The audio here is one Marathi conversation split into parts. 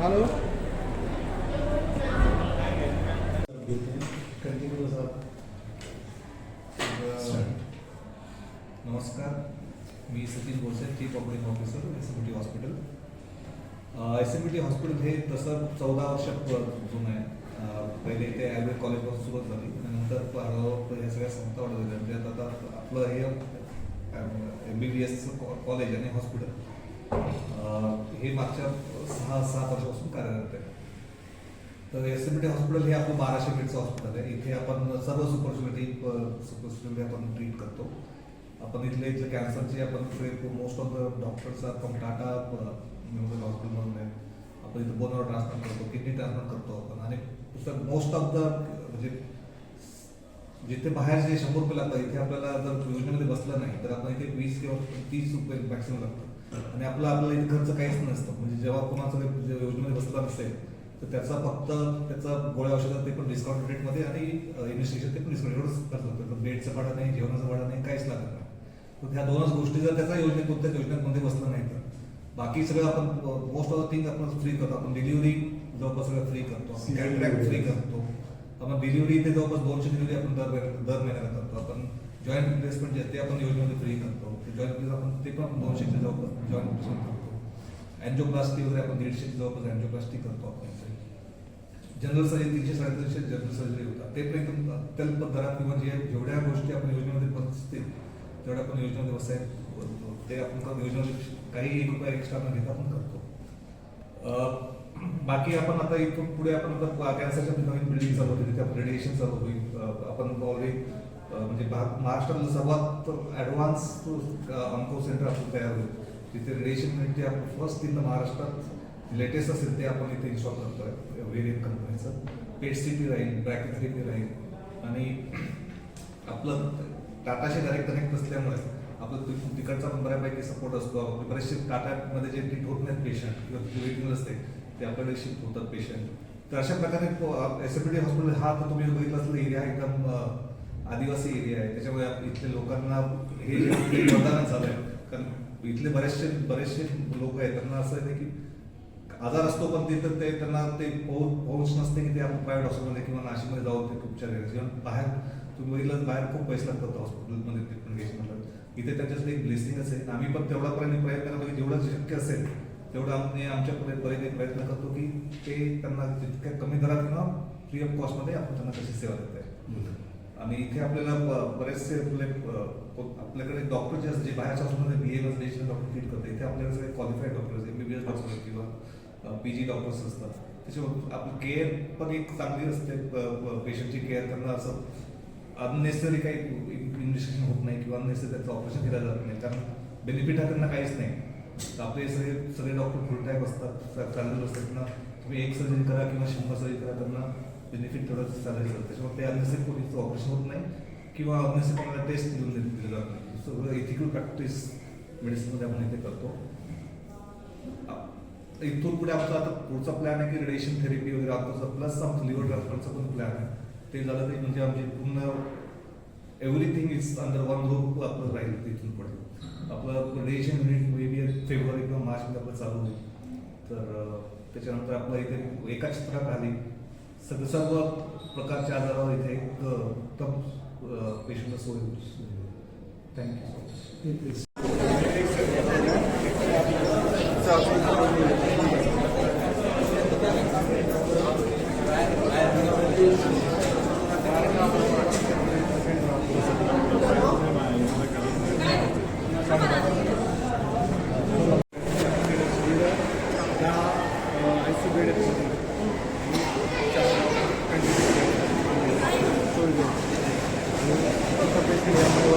हॅलो नमस्कार मी Satish Borse chief operating officer S M T hospital S M T hospital हे तसं चौदा वर्ष जुनं आहे. पहिले इथे आयुर्वेद कॉलेजपासून सुरुवात झाली. नंतर हळूहळू या सगळ्या संस्था वाढत गेल्या. म्हणजे आता आपलं हे एम बी बी एसचं कॉलेज आणि हॉस्पिटल हे मागच्या सहा सात वर्षापासून कार्यरत आहे. तर एस एम टी हॉस्पिटल हे आपलं बाराशे बेडचं हॉस्पिटल आहे. इथे आपण सर्व सुपर स्पेशालिटी सुपर आपण ट्रीट करतो. आपण इथले इथले कॅन्सरचे आपण most of the doctors from Tata memorial हॉस्पिटलमधून आहे आपण इथे बोनवर ट्रान्सप्लांट करतो किडनी ट्रान्सप्लांट करतो आपण. आणि मोस्ट ऑफ द म्हणजे जिथे बाहेर जे शंभर रुपये लागतात इथे आपल्याला जर योजनेमध्ये बसलं नाही तर आपण इथे वीस किंवा तीस रुपये मॅक्सिमम लागतं आणि आपलं आपलं इथे खर्च काहीच नसतं. म्हणजे जेव्हा कोणाचं योजनेमध्ये बसला नसेल तर त्याचा फक्त त्याचा गोळ्या औषधात ते पण डिस्काउंट रेटमध्ये आणि इन्व्हेस्टिगेशन ते पण डिस्काउंट एवढंच खर्च होतं बेडचं भाडं नाही जेवणाचं भाडं नाही काहीच लागत नाही. तर ह्या दोनच गोष्टी जर त्याचा योजनेत कोणत्याच योजनेमध्ये बसलं नाही तर. बाकी सगळं आपण मोस्ट ऑफ द थिंग आपण फ्री करतो. आपण डिलिव्हरी जवळपास सगळं फ्री करतो. फ्री करतो. आपण डिलिव्हरी इथे जवळपास दोनशे डिलिव्हरी आपण दर दर महिन्याला करतो. जॉईंट रिप्लेसमेंट जे आहे ते आपण योजनेमध्ये फ्री करतो. जॉईंट रिप्लेस आपण ते पण दोनशेच्या जवळपास जॉईंट रिप्लेसमेंट करतो. अँजिओप्लास्टी वगैरे आपण दीडशे जवळपास अँजिओप्लास्टी करतो आपण जनरल सर्जरी तीनशे साडेतीनशे जनरल सर्जरी होतात. ते एकदम अत्यल्प दरात किंवा जे जेवढ्या गोष्टी आपण योजनेमध्ये बसतील, तेवढ्या आपण योजनेमध्ये बसाय ते आपण योजनेमध्ये काही एक रुपया एक्स्ट्रा न घेता आपण करतो. बाकी आपण आता इथून पुढे आपण आता कॅन्सरच्या नवीन बिल्डिंग चालू होते. तिथे आपण रेडिएशन चालू होईल. आपण ऑलरेडी म्हणजे भा- महाराष्ट्रातलं सर्वात ॲडव्हान्स तो ऑन्को सेंटर आपण तयार होईल. तिथे रेडिएशन म्हणजे आपण फर्स्ट इन द महाराष्ट्रात लेटेस्ट असेल ते आपण इथे इन्स्टॉल करतोय वेरियन कंपनीचं पेट सिटी राहील ब्रॅकेथेरपी राहील. आणि आपलं टाटाशी डायरेक्ट कनेक्ट नसल्यामुळे आपलं तिकडचा पण बऱ्यापैकी सपोर्ट असतो. बरेचसे टाटामध्ये जे ट्रीट होत नाहीत पेशंट किंवा वेटिंग असते ते आपल्याकडे शिफ्ट होतात पेशंट तर अशा प्रकारे एस एम डी हॉस्पिटल हा तर तुम्ही बघितला असलेला एरिया एकदम आदिवासी एरिया आहे. त्याच्यामुळे इथल्या लोकांना हे जे जे झालं आहे कारण इथले बरेचसे बरेचसे लोक आहेत त्यांना असं आहे की आजार असतो पण तिथं ते त्यांना ते पोहोच नसते की ते आपण प्रायव्हेट हॉस्पिटलमध्ये किंवा नाशिकमध्ये जाऊन ते उपचार घ्यायचे किंवा बाहेर तुम्ही बघितलं बाहेर खूप पैसे लागतात हॉस्पिटलमध्ये ट्रीटमेंट घ्यायचे म्हटलं इथे त्यांच्यासाठी एक ब्लेसिंग असेल आम्ही पण तेवढापर्यंत प्रयत्न करतो की जेवढं शक्य असेल तेवढं आम्ही आमच्या परीने परीने प्रयत्न करतो की ते त्यांना जितक्या कमी दरात किंवा फ्री ऑफ कॉस्टमध्ये आपण त्यांना कशी सेवा देत आहे. आणि इथे आपल्याला ब- बरेचसे आपले आपल्याकडे डॉक्टर जे असतात जे बाहेरच्या हॉस्पिटलमध्ये B M S doctor treat करतात इथे आपल्याकडे सगळे qualified doctors M B B S doctor किंवा पी जी डॉक्टर्स असतात. त्याच्यामुळे आपली केअर पण एक चांगली असते पेशंटची केअर करणं असं अननेसेसरी काही इन्व्हेस्टिगेशन होत नाही किंवा अननेसेसरी त्याचं ऑपरेशन केलं जात नाही. कारण बेनिफिट हा त्यांना काहीच नाही. आपले सगळे सगळे डॉक्टर फुल टाईप असतात चाललेलं असतात त्यांना तुम्ही एक सर्जरी करा किंवा शंभर सर्जरी करा त्यांना बेनिफिट थोडं चालेल असतं त्याच्यामुळे ते अननेसरी कोणीचं ऑपरेशन होत नाही किंवा अननेसरी कोणाला टेस्ट देऊन दिलं जात नाही. सगळं इथिकल प्रॅक्टिस मेडिसिनमध्ये आपण इथे करतो. इथून पुढे आमचा आता पुढचा प्लॅन आहे की रेडिएशन थेरपी वगैरे आमचा प्लस आमचं लिव्हर ट्रान्सफरचा पण प्लॅन आहे. ते झालं ते म्हणजे आमची पूर्ण एव्हरीथिंग इज अंडर वन रूप आपलं राहील तिथून पुढे. आपलं radiation unit may be February किंवा मार्चमध्ये आपलं चालू होईल. तर त्याच्यानंतर आपलं इथे एका चित्राखाली सर्व प्रकारच्या आजारावर इथे एक उत्तम पेशंटला सोय होईल थँक्यू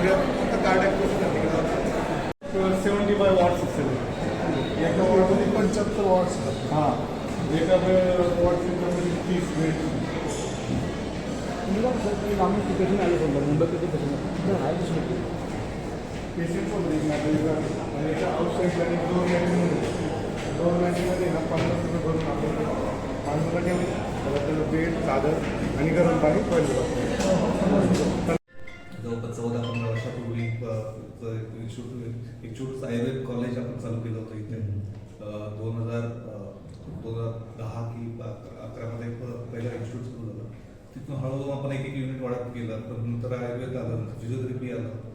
सगळ्या फक्त कार्डाक कसं घातले सेवन्टी फाय वॉर्ड्स असले. एका वॉर्डमध्ये पंच्याहत्तर वॉर्ड्स हां. एका वॉर्डमध्ये तीस मिनिट आम्ही तिकडून आलो बोलतो मुंबईत कधी कसं आहे पेशंट पण आणि आउटसाईडला आणि ना पन्नास रुपये भरून आपल्याला पाणी ठेवली. त्याला बेड चादर आणि गरम पाणी पडलं. एक छोटं एक छोटंसं आयुर्वेद कॉलेज आपण चालू केलं होतं इथे. दोन हजार दोन हजार दहा की अकरामध्ये पहिला इन्स्टिट्यूट सुरू झालं. तिथून हळूहळू आपण एक एक युनिट वाढत गेलं. तर नंतर आयुर्वेद आलं नंतर फिजिओथेरपी आलं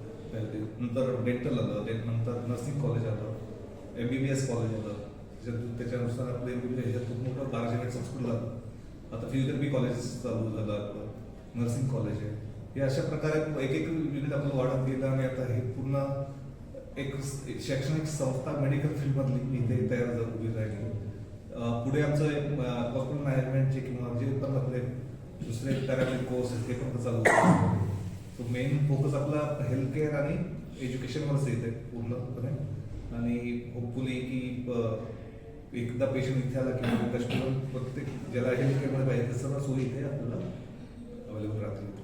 नंतर डेंटल आलं नंतर नर्सिंग कॉलेज आलं M B B S college आलं. त्याच्यातून त्याच्यानुसार आपलं एम बी बी एस खूप मोठं बाराशे बेड संस्कृत आता फिजिओथेरपी कॉलेज चालू झालं आपलं. नर्सिंग कॉलेज आहे. हे अशा प्रकारे एक एक युनिट आपलं वाढत गेलं आणि आता हे पूर्ण एक शैक्षणिक संस्था मेडिकल फील्डमधली इथे तयार झाली उभी राहिली पुढे आमचं हॉस्पिटल मॅनेजमेंटचे किंवा जे पण आपले दुसरे पॅरामेडिक कोर्स आहेत ते पण चालू सो मेन फोकस आपला हेल्थ केअर आणि एज्युकेशनवरच येते पूर्णपणे. आणि होपफुली की एकदा पेशंट इथे आला किंवा कस्टमर प्रत्येक ज्याला हेल्थ केअरमध्ये पाहिजे ते सर्व सोयी इथे आपल्याला अवेलेबल राहतील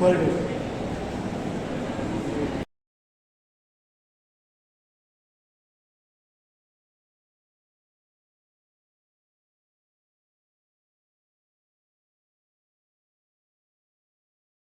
पर डे